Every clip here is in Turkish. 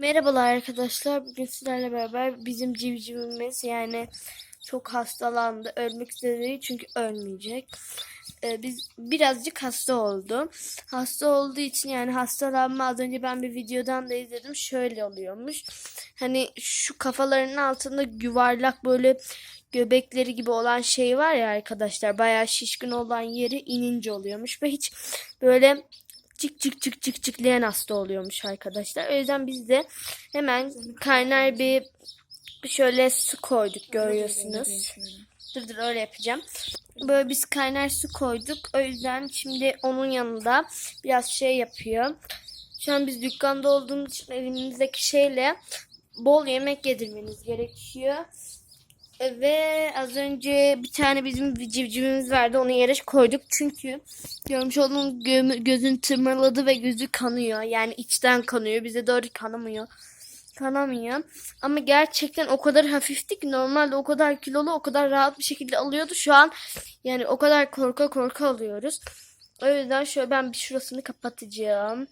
Merhabalar arkadaşlar. Bugün sizlerle beraber bizim civcivimiz yani çok hastalandı. Ölmek üzere çünkü ölmeyecek. Ee, biz birazcık hasta oldu. Hasta olduğu için yani hastalanma az önce ben bir videodan da izledim. Şöyle oluyormuş. Hani şu kafalarının altında yuvarlak böyle göbekleri gibi olan şey var ya arkadaşlar. Bayağı şişkin olan yeri inince oluyormuş ve hiç böyle cık cık cık cık cıklayan hasta oluyormuş arkadaşlar. O yüzden biz de hemen kaynar bir şöyle su koyduk görüyorsunuz. Dur dur öyle yapacağım. Böyle biz kaynar su koyduk. O yüzden şimdi onun yanında biraz şey yapıyor. Şu an biz dükkanda olduğumuz için elimizdeki şeyle bol yemek yedirmeniz gerekiyor. Ve az önce bir tane bizim civcivimiz vardı. Onu yere koyduk. Çünkü görmüş olduğunuz gö- gözün tırmaladı ve gözü kanıyor. Yani içten kanıyor. Bize doğru kanamıyor. Kanamıyor. Ama gerçekten o kadar hafifti ki normalde o kadar kilolu o kadar rahat bir şekilde alıyordu. Şu an yani o kadar korka korka alıyoruz. O yüzden şöyle ben bir şurasını kapatacağım.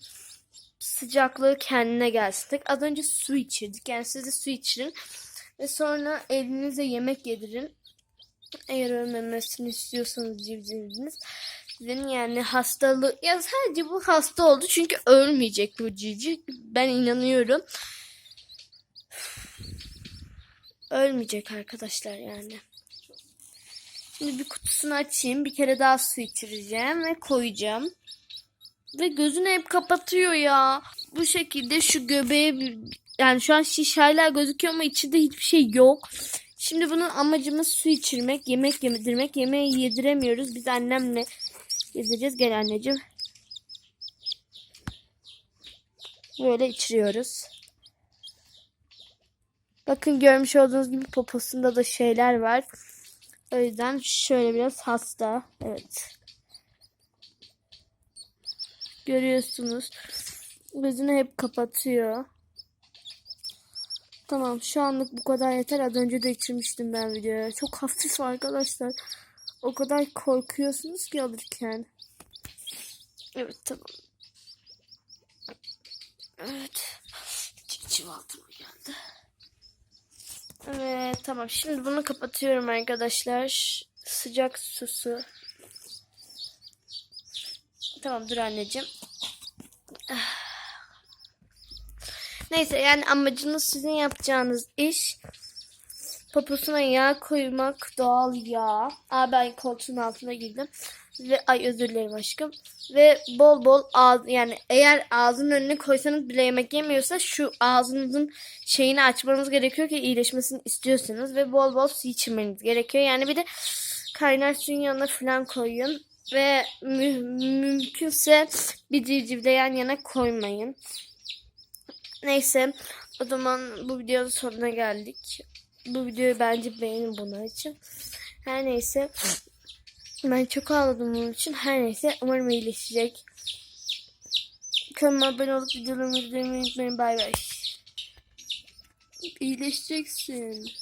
Sıcaklığı kendine gelsin. Az önce su içirdik. Yani siz de su içirin. Ve sonra elinize yemek yedirin. Eğer ölmemesini istiyorsanız civciviniz. Sizin yani hastalığı ya sadece bu hasta oldu çünkü ölmeyecek bu civciv. Ben inanıyorum. Ölmeyecek arkadaşlar yani. Şimdi bir kutusunu açayım. Bir kere daha su içireceğim ve koyacağım. Ve gözünü hep kapatıyor ya. Bu şekilde şu göbeğe bir- yani şu an şiş hala gözüküyor ama içinde hiçbir şey yok. Şimdi bunun amacımız su içirmek, yemek yedirmek. Yemeği yediremiyoruz. Biz annemle yedireceğiz. Gel anneciğim. Böyle içiriyoruz. Bakın görmüş olduğunuz gibi poposunda da şeyler var. O yüzden şöyle biraz hasta. Evet. Görüyorsunuz. Gözünü hep kapatıyor. Tamam şu anlık bu kadar yeter. Az önce de içirmiştim ben videoya. Çok hafif arkadaşlar. O kadar korkuyorsunuz ki alırken. Evet tamam. Evet. İçim altıma geldi. Evet tamam. Şimdi bunu kapatıyorum arkadaşlar. Sıcak susu. Tamam dur anneciğim. Neyse yani amacınız sizin yapacağınız iş poposuna yağ koymak doğal yağ. Aa ben koltuğun altına girdim. Ve ay özür dilerim aşkım. Ve bol bol ağız yani eğer ağzının önüne koysanız bile yemek yemiyorsa şu ağzınızın şeyini açmanız gerekiyor ki iyileşmesini istiyorsanız ve bol bol su içmeniz gerekiyor. Yani bir de kaynar suyun yanına falan koyun ve mü- mümkünse bir civcivle yan yana koymayın. Neyse o zaman bu videonun sonuna geldik. Bu videoyu bence beğenin bunun için. Her neyse ben çok ağladım bunun için. Her neyse umarım iyileşecek. Kanalıma abone olup videolarımı izlemeyi unutmayın. Bay bay. İyileşeceksin.